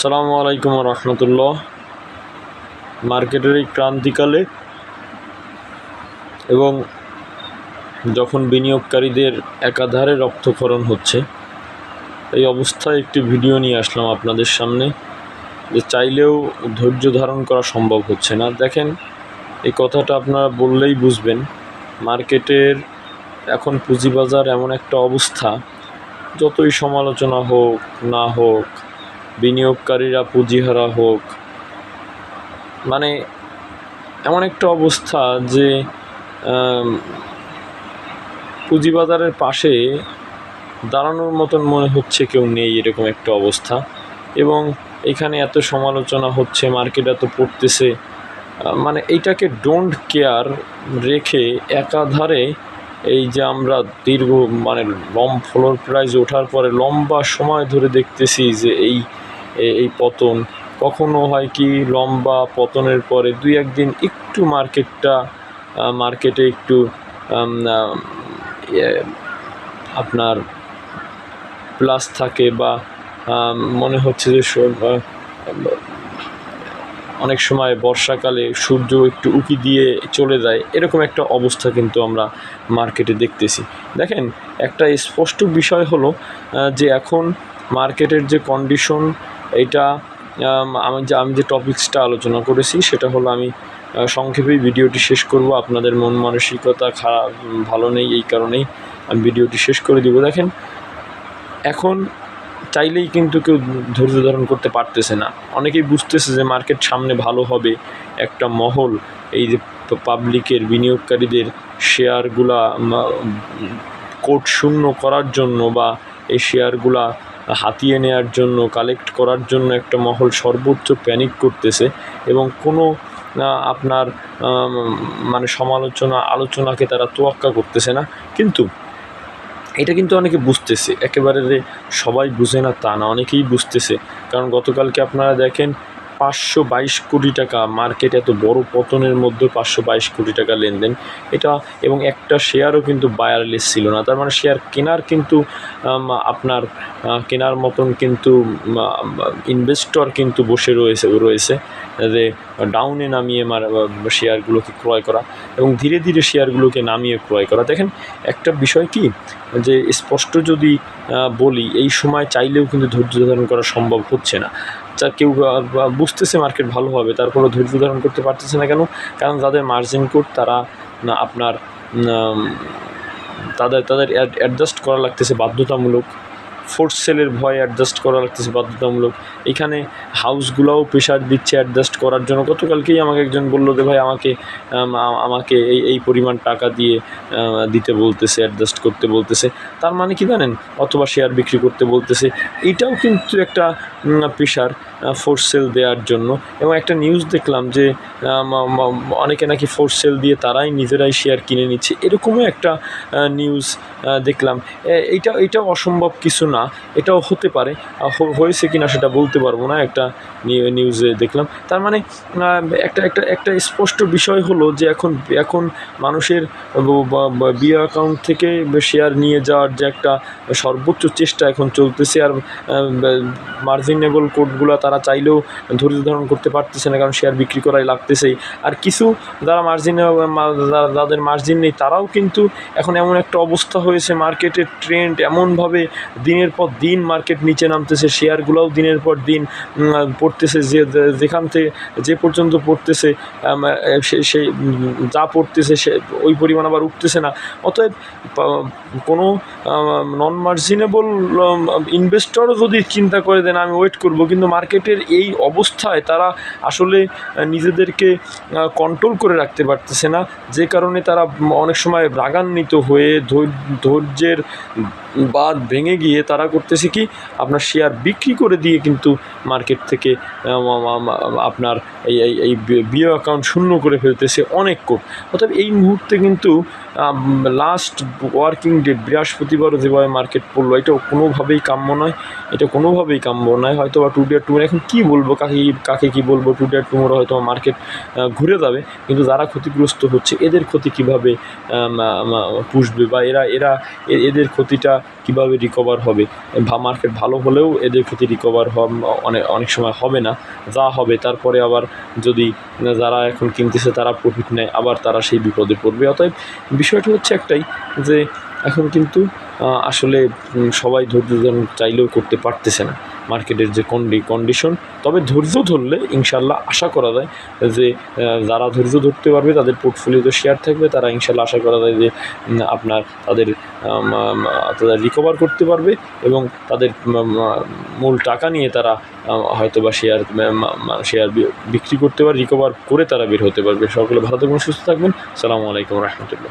সালামু আলাইকুম রহমতুল্লাহ। মার্কেটের এই ক্রান্তিকালে এবং যখন বিনিয়োগকারীদের একাধারে রক্তক্ষরণ হচ্ছে, এই অবস্থায় একটি ভিডিও নিয়ে আসলাম আপনাদের সামনে যে চাইলেও ধৈর্য ধারণ করা সম্ভব হচ্ছে না। দেখেন, এই কথাটা আপনারা বললেই বুঝবেন, মার্কেটের এখন পুঁজিবাজার এমন একটা অবস্থা, যতই সমালোচনা হোক, না হোক বিনিয়োগকারীরা পুঁজিহারা হোক। মানে এমন একটা অবস্থা যে পুঁজিবাজারের পাশে দাঁড়ানোর মতন মনে হচ্ছে কেউ নেই এরকম একটা অবস্থা। এবং এখানে এত সমালোচনা হচ্ছে, মার্কেট এত পড়তেছে মানে এইটাকে ডোন্ট কেয়ার রেখে একাধারে এই যে আমরা দীর্ঘ মানে লম ফ্লোর প্রাইজ ওঠার পরে লম্বা সময় ধরে দেখতেছি যে এই এই পতন। কখনো হয় কি লম্বা পতনের পরে দুই একদিন একটু মার্কেটটা মার্কেটে একটু ইয়ে, আপনার প্লাস থাকে বা মনে হচ্ছে যে অনেক সময় বর্ষাকালে সূর্য একটু উকি দিয়ে চলে যায় এরকম একটা অবস্থা কিন্তু আমরা মার্কেটে দেখতেছি। দেখেন একটা স্পষ্ট বিষয় হলো যে এখন মার্কেটের যে কন্ডিশন এটা আমি যে আমি যে টপিক্সটা আলোচনা করেছি, সেটা হলো আমি সংক্ষেপেই ভিডিওটি শেষ করব। আপনাদের মন মানসিকতা খারাপ ভালো নেই, এই কারণেই আমি ভিডিওটি শেষ করে দিব। দেখেন, এখন চাইলেই কিন্তু কেউ ধৈর্য ধারণ করতে পারতেছে না। অনেকেই বুঝতেছে যে মার্কেট সামনে ভালো হবে, একটা মহল, এই যে পাবলিকের বিনিয়োগকারীদের শেয়ারগুলা কোট শূন্য করার জন্য বা এই শেয়ারগুলা হাতিয়ে নেওয়ার জন্য কালেক্ট করার জন্য একটা মহল সর্বোচ্চ প্যানিক করতেছে এবং কোনো আপনার মানে সমালোচনা, আলোচনাকে তারা তোয়াক্কা করতেছে না। কিন্তু এটা কিন্তু অনেকে বুঝতেছে, একেবারে সবাই বুঝে না, তা না, অনেকেই বুঝতেছে। কারণ গতকালকে আপনারা দেখেন পাঁচশো বাইশ কোটি টাকা। মার্কেট এত বড়, পতনের মধ্যে পাঁচশো বাইশ কোটি টাকা লেনদেন। এটা এবং একটা শেয়ারও কিন্তু বায়ারলেস ছিল না। তার মানে শেয়ার কেনার কিন্তু আপনার কেনার মতন কিন্তু ইনভেস্টর কিন্তু বসে রয়েছে রয়েছে যে ডাউনে নামিয়ে মার শেয়ারগুলোকে ক্রয় করা এবং ধীরে ধীরে শেয়ারগুলোকে নামিয়ে ক্রয় করা। দেখেন, একটা বিষয় কি? যে স্পষ্ট যদি বলি, এই সময় চাইলেও কিন্তু ধৈর্য ধারণ করা সম্ভব হচ্ছে না। যা কেউ বুঝতেছে মার্কেট ভালো হবে তারপরে ধৈর্য ধারণ করতে পারতেছে না কেন? কারণ যাদের মার্জিন কোড তারা আপনার তাদের তাদের অ্যাডজাস্ট করা লাগতেছে বাধ্যতামূলক। ফোর্স সেলের ভয় অ্যাডজাস্ট করা লাগতেছে, বাধ্যতামূলক। এখানে হাউসগুলোও প্রেশার দিচ্ছে অ্যাডজাস্ট করার জন্য। গতকালকেই আমাকে একজন বলল যে, ভাই, আমাকে আমাকে এই এই পরিমাণ টাকা দিয়ে দিতে বলতেছে, অ্যাডজাস্ট করতে বলতেছে। তার মানে কি জানেন? অথবা শেয়ার বিক্রি করতে বলতেছে। এটাও কিন্তু একটা প্রেশার ফোর্স সেল দেওয়ার জন্য। এবং একটা নিউজ দেখলাম যে অনেকে নাকি ফোর্স সেল দিয়ে তারাই নিজেরাই শেয়ার কিনে নিচ্ছে। এরকমও একটা নিউজ দেখলাম। এ- এইটা এটাও অসম্ভব কিছু না। এটাও হতে পারে। হয়েছে কি না সেটা বলতে পারব না, একটা নিউ- নিউজে দেখলাম। তার মানে একটা একটা একটা স্পষ্ট বিষয় হলো যে এখন এখন মানুষের বিয়ে অ্যাকাউন্ট থেকে শেয়ার নিয়ে যাওয়ার যে একটা সর্বোচ্চ চেষ্টা এখন চলতেছে আর মার্জিনেবল কোডগুলো তারা চাইলেও ধৈর্য ধারণ করতে পারতেছে না, কারণ শেয়ার বিক্রি করাই লাগতেছেই। আর কিছু যারা মার্জিনে যাদের মার্জিন নেই, তারাও কিন্তু এখন এমন একটা অবস্থা হয়েছে মার্কেটের ট্রেন্ড এমনভাবে দিনের পর দিন মার্কেট নিচে নামতেছে শেয়ারগুলোও দিনের পর দিন পড়তেছে, যে যেখান থেকে, যে পর্যন্ত পড়তেছে সেই যা পড়তেছে, সে, ওই পরিমাণ আবার উঠতেছে না। অতএব কোনো নন মার্জিনেবল ইনভেস্টরও যদি চিন্তা করে দেন, আমি ওয়েট করব। কিন্তু মার্কেটের এই অবস্থায় তারা আসলে নিজেদেরকে কন্ট্রোল করে রাখতে পারতেছে না। যে কারণে তারা অনেক সময় রাগান্বিত হয়ে ধৈর্যের বাঁধ ভেঙে গিয়ে তারা করতেছে কি? আপনার শেয়ার বিক্রি করে দিয়ে কিন্তু মার্কেট থেকে আপনার এই এই বিও অ্যাকাউন্ট শূন্য করে ফেলতেছে অনেক কোট। অর্থাৎ এই মুহূর্তে কিন্তু লাস্ট ওয়ার্কিং ডে বৃহস্পতিবারও যেভাবে মার্কেট পড়ল, এটা কোনোভাবেই কাম্য নয়। এটা কোনোভাবেই কাম্য নয়। হয়তো বা টু ডে টু এখন কী বলব, কাকে কাকে কী বলব টু ডে টুমোরো হয়তো মার্কেট ঘুরে যাবে। কিন্তু যারা ক্ষতিগ্রস্ত হচ্ছে, এদের ক্ষতি কীভাবে পুষবে বা এরা এরা এদের ক্ষতিটা কীভাবে রিকভার হবে? মার্কেট ভালো হলেও এদের ক্ষেত্রে রিকভার অনেক অনেক সময় হবে না। যা হবে, তারপরে আবার যদি যারা এখন কিনতেছে তারা প্রফিট নেয়, আবার তারা সেই বিপদে পড়বে। অতএব বিষয়টা হচ্ছে একটাই যে, এখন কিন্তু আসলে সবাই ধৈর্য ধারণ চাইলেও করতে পারতেছে না মার্কেটের যে কন্ডি কন্ডিশন তবে ধৈর্য ধরলে ইনশাল্লাহ আশা করা যায় যে যারা ধৈর্য ধরতে পারবে, তাদের পোর্টফোলিওতে শেয়ার থাকবে। তারা ইনশাল্লাহ আশা করা যায় যে আপনার তাদের তারা রিকভার করতে পারবে এবং তাদের মূল টাকা নিয়ে তারা হয়তো বা শেয়ার শেয়ার বিক্রি করতে পারে রিকভার করে তারা বের হতে পারবে। সকলে ভালো থাকবেন, সুস্থ থাকবেন। সালামু আলাইকুম রহমতুল্লাহ।